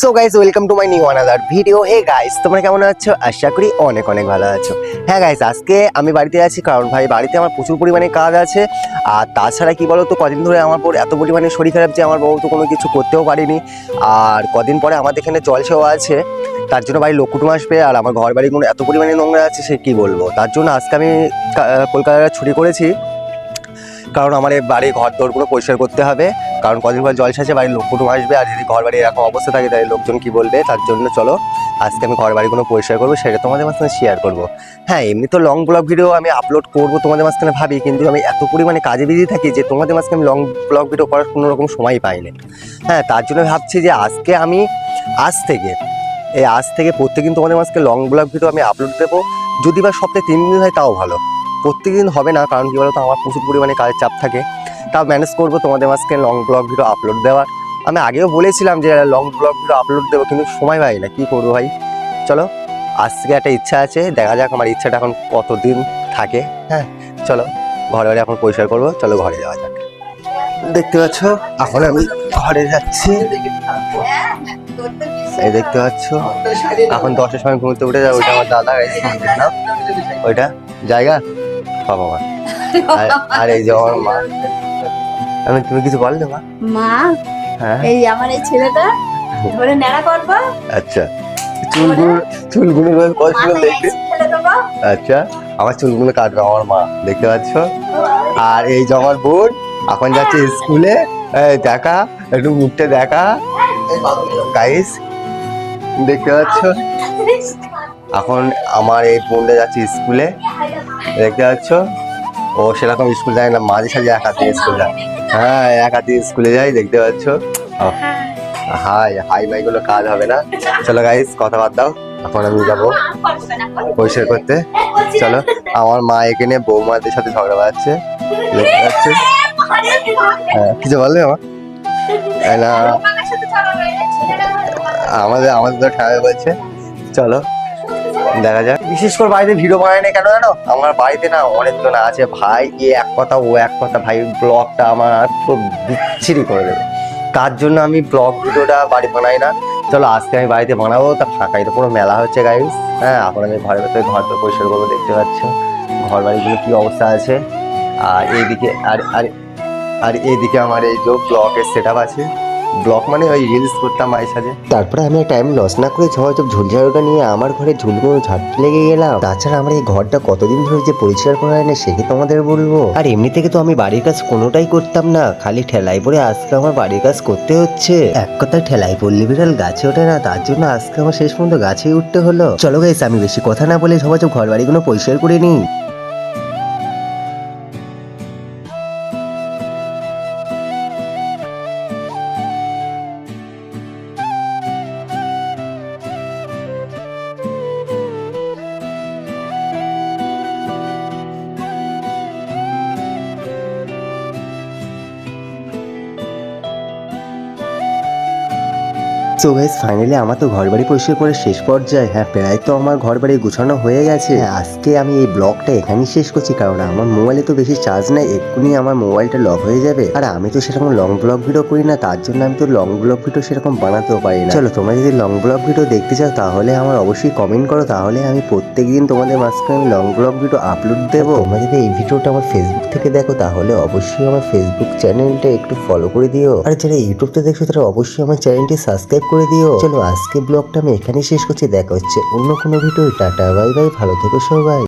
So guys welcome to my new another video hey guys তোমরা কেমন আছো? আশা করি অনেক অনেক ভালো আছো। হ্যাঁ গাইস আজকে আমি বাড়িতে আছি কারণ ভাই, বাড়িতে আমার প্রচুর পরিমাণে কাজ আছে। আর তাছাড়া কি বলো তো কদিন ধরে আমার পর এত পরিমাণে শরীর খারাপ যে আমার বউ তো কোনো কিছু করতেও পারিনি। আর কদিন পরে আমাদের এখানে জল সেওয়া আছে। তার জন্য বাড়ির লোক কুটুম আসবে আর আমার ঘর বাড়িগুলো এত পরিমাণে নোংরা আছে সে কি বলব? তার জন্য আজকে আমি কলকাতায় ছুটি করেছি। কারণ আমার বাড়ি ঘর দৌড়গুলো পরিষ্কার করতে হবে। কারণ কদিন পর জল শেষে বাড়ির লোক কুটুম আসবে আর যদি ঘর বাড়ি এরকম অবস্থা থাকে, তাহলে লোকজন কি বলবে? তার জন্য চলো, আজকে আমি ঘর বাড়িগুলো পরিষ্কার করব, সেটা তোমাদের মাঝখানে শেয়ার করব। হ্যাঁ এমনি তো লং ব্লগ ভিডিও আমি আপলোড করব তোমাদের মাঝখানে ভাবি, কিন্তু আমি এত পরিমাণে কাজে বিজি থাকি যে তোমাদের মাঝখানে আমি লং ব্লগ ভিডিও করার কোনো রকম সময় পাইনি হ্যাঁ তার জন্য ভাবছি যে আজকে আমি, আজ থেকে, এই আজ থেকে প্রত্যেকদিন তোমাদের মাঝখানে লং ব্লগ ভিডিও আমি আপলোড দেবো। যদি বা সপ্তাহে তিন দিন হয়, তাও ভালো। প্রত্যেকদিন হবে না, কারণ কি বলতো, আমার প্রচুর পরিমাণে কাজের চাপ থাকে। তা ম্যানেজ করব তোমাদের মাঝখানে লং ব্লগ ভিডিও আপলোড দেওয়ার। আমি আগেও বলেছিলাম যে লং ব্লগ ভিডিও আপলোড দেবো, কিন্তু সময় পাই না, কী করব ভাই? চলো, আজকে একটা ইচ্ছা আছে, দেখা যাক আমার ইচ্ছাটা এখন কতদিন থাকে। হ্যাঁ চলো, ঘরে ঘরে এখন পরিষ্কার করব, চলো ঘরে যাওয়া যাক। দেখতে পাচ্ছ, এখন আমি ঘরে যাচ্ছি। এই দেখতে পাচ্ছ, এখন দশের সময় ঘুমোতে উঠে যাব, ওইটা আমার দাদা ওইটা। জায়গা? বাবা মা আর এই যে আমার মা। আমি তুমি কিছু বললে মা? মা হ্যাঁ? এই আমার এই ছেলেটা ধরে নেড়া করব। আচ্ছা। চুলগুলো চুলগুলো কষ্ট দেখতে? আচ্ছা। আমার চুলগুলো কাটবে আমার মা দেখতে পাচ্ছ? আর এই যে আমার বোন এখন যাচ্ছে স্কুলে। দেখা একটু মুখটা দেখা। গাইস দেখতে পাচ্ছ? এখন আমার এই বোনটা যাচ্ছে স্কুলে। দেখতে পাচ্ছ? ও সেরকম স্কুল যায় না, মাঝে সাঝে এক হাতে স্কুল যায়। হ্যাঁ এক হাতে স্কুলে যাই, দেখতে পাচ্ছ? হাই হাই মাই গুলো কাজ হবে না। চলো গাইস কথা দাও, এখন আমি যাব পরিষ্কার করতে। চলো, আমার মা এখানে বৌমাদের সাথে ঝগড়া বাড়াচ্ছে দেখতে পাচ্ছি? হ্যাঁ কিছু বললে আমার না আমাদের আমাদের তো ঠান্ডা বলছে। চলো দেখা যাক। বিশেষ করে বাড়িতে ভিডিও বানায় না কেন জানো? আমার বাড়িতে না অনেকজন আছে, ভাই, এ এক কথা, ও এক কথা, ভাই, ব্লগটা আমার পুরো বিচ্ছিরি করে দেবে। তার জন্য আমি ব্লগ ভিডিওটা বাড়ি বানাই না। চলো, আজকে আমি বাড়িতে বানাবো, তা ফাঁকাই তো পুরো মেলা হচ্ছে গাইস হ্যাঁ এখন আমি ঘরের ভেতরে ঘর তো পরিষ্কার করব, দেখতে পাচ্ছ। ঘর বাড়িগুলো কি অবস্থা আছে। আর এইদিকে, আর আর আর এইদিকে আমার এই যে ব্লকের সেট আছে। ব্লক মানে ওই রিলস করতাম মায়ের তারপরে আমি টাইম লস না করে ঝড় ঝুলঝাড়ুটা নিয়ে আমার ঘরে ঝুলগুলো ঝাড়তে লেগে গেলাম। তাছাড়া আমার এই ঘরটা কতদিন ধরে যে পরিষ্কার করা হয় না সেটা তোমাদের বলব? আর এমনি থেকে তো আমি বাড়ির কাজ কোনোটাই করতাম না, খালি ঠেলাই পরে আজকে আমার বাড়ির কাজ করতে হচ্ছে। এক কথায় ঠেলাই পড়লে বিড়াল গাছে ওঠে না, তার জন্য আজকে আমার শেষ পর্যন্ত গাছেই উঠতে হলো। চলো গাইস আমি বেশি কথা না বলে সবাই সব ঘর বাড়িগুলো পরিষ্কার করে নিই। সো গাইস ফাইনালি আমার তো ঘর বাড়ি পরিষ্কার করে শেষ পর্যায়ে হ্যাঁ প্রায় তো আমার ঘর বাড়ি গুছানো হয়ে গেছে। হ্যাঁ, আজকে আমি এই ব্লগটা এখানেই শেষ করছি কারণ আমার মোবাইলে তো বেশি চার্জ নাই এক্ষুনি আমার মোবাইলটা লক হয়ে যাবে। আর আমি তো সেরকম লং ব্লগ ভিডিও করি না তার জন্য আমি তো লং ব্লগ ভিডিও সেরকম বানাতেও পারি না। চলো তোমরা যদি লং ব্লগ ভিডিও দেখতে চাও তাহলে আমার অবশ্যই কমেন্ট করো তাহলে আমি প্রত্যেক দিন তোমাদের মাঝখানে আমি লং ব্লগ ভিডিও আপলোড দেবো। তোমরা যদি এই ভিডিওটা আমার ফেসবুক থেকে দেখো তাহলে অবশ্যই আমার ফেসবুক চ্যানেলটা একটু ফলো করে দিও। আর যারা ইউটিউবতে দেখছ তারা অবশ্যই আমার চ্যানেলটি সাবস্ক্রাইব করে দিও। চলো আজকে ব্লগটা আমি এখানেই শেষ করছি। দেখা হচ্ছে অন্য কোনো ভিডিও টাটা, বাই বাই, ভালো থেকো সবাই।